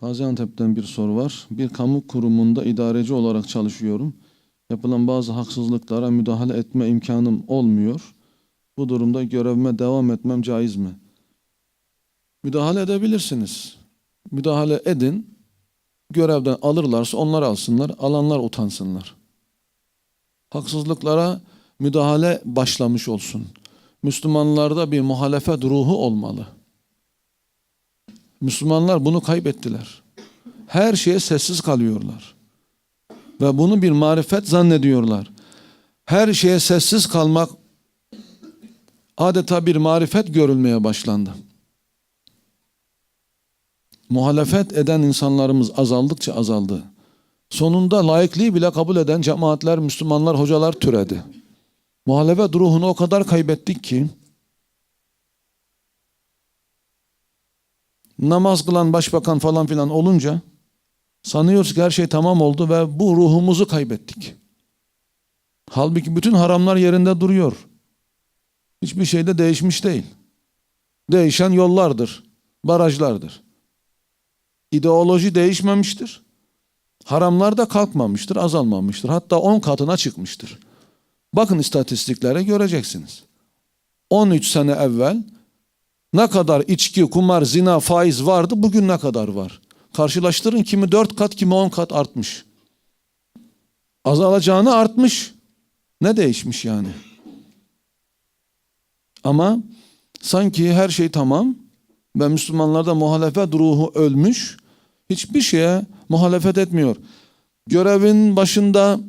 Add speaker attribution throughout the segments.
Speaker 1: Gaziantep'ten bir soru var. Bir kamu kurumunda idareci olarak çalışıyorum. Yapılan bazı haksızlıklara müdahale etme imkanım olmuyor. Bu durumda görevime devam etmem caiz mi? Müdahale edebilirsiniz. Müdahale edin. Görevden alırlarsa onlar alsınlar, alanlar utansınlar. Haksızlıklara müdahale başlamış olsun. Müslümanlarda bir muhalefet ruhu olmalı. Müslümanlar bunu kaybettiler. Her şeye sessiz kalıyorlar. Ve bunu bir marifet zannediyorlar. Her şeye sessiz kalmak adeta bir marifet görülmeye başlandı. Muhalefet eden insanlarımız azaldıkça azaldı. Sonunda laikliği bile kabul eden cemaatler, Müslümanlar, hocalar türedi. Muhalefet ruhunu o kadar kaybettik ki namaz kılan başbakan falan filan olunca sanıyoruz ki her şey tamam oldu ve bu ruhumuzu kaybettik. Halbuki bütün haramlar yerinde duruyor. Hiçbir şey de değişmiş değil. Değişen yollardır, barajlardır. İdeoloji değişmemiştir. Haramlar da kalkmamıştır, azalmamıştır. Hatta 10 katına çıkmıştır. Bakın istatistiklere göreceksiniz. 13 sene evvel ne kadar içki, kumar, zina, faiz vardı bugün ne kadar var? Karşılaştırın kimi 4 kat kimi 10 kat artmış. Azalacağını artmış. Ne değişmiş yani? Ama sanki her şey tamam ve Müslümanlarda muhalefet ruhu ölmüş. Hiçbir şeye muhalefet etmiyor. Görevin başında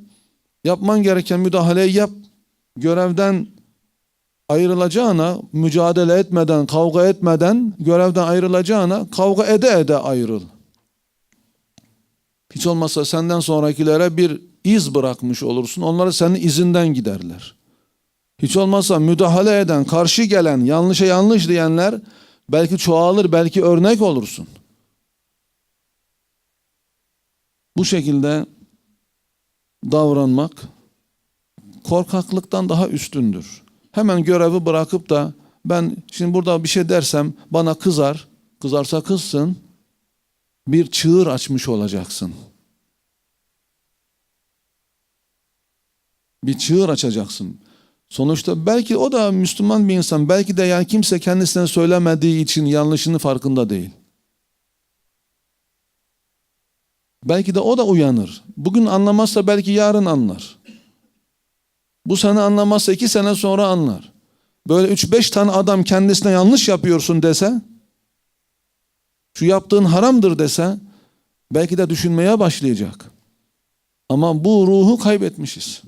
Speaker 1: yapman gereken müdahaleyi yap. Görevden ayrılacağına mücadele etmeden, kavga etmeden görevden ayrılacağına kavga ede ede ayrıl. Hiç olmazsa senden sonrakilere bir iz bırakmış olursun. Onları senin izinden giderler. Hiç olmazsa müdahale eden, karşı gelen, yanlışa yanlış diyenler belki çoğalır, belki örnek olursun. Bu şekilde davranmak korkaklıktan daha üstündür. Hemen görevi bırakıp da ben şimdi burada bir şey dersem bana kızar. Kızarsa kızsın. Bir çığır açmış olacaksın. Bir çığır açacaksın. Sonuçta belki o da Müslüman bir insan. Belki de yani kimse kendisine söylemediği için yanlışını farkında değil. Belki de o da uyanır. Bugün anlamazsa belki yarın anlar. Bu sene anlamazsa iki sene sonra anlar. Böyle üç beş tane adam kendisine yanlış yapıyorsun dese, şu yaptığın haramdır dese, belki de düşünmeye başlayacak. Ama bu ruhu kaybetmişiz.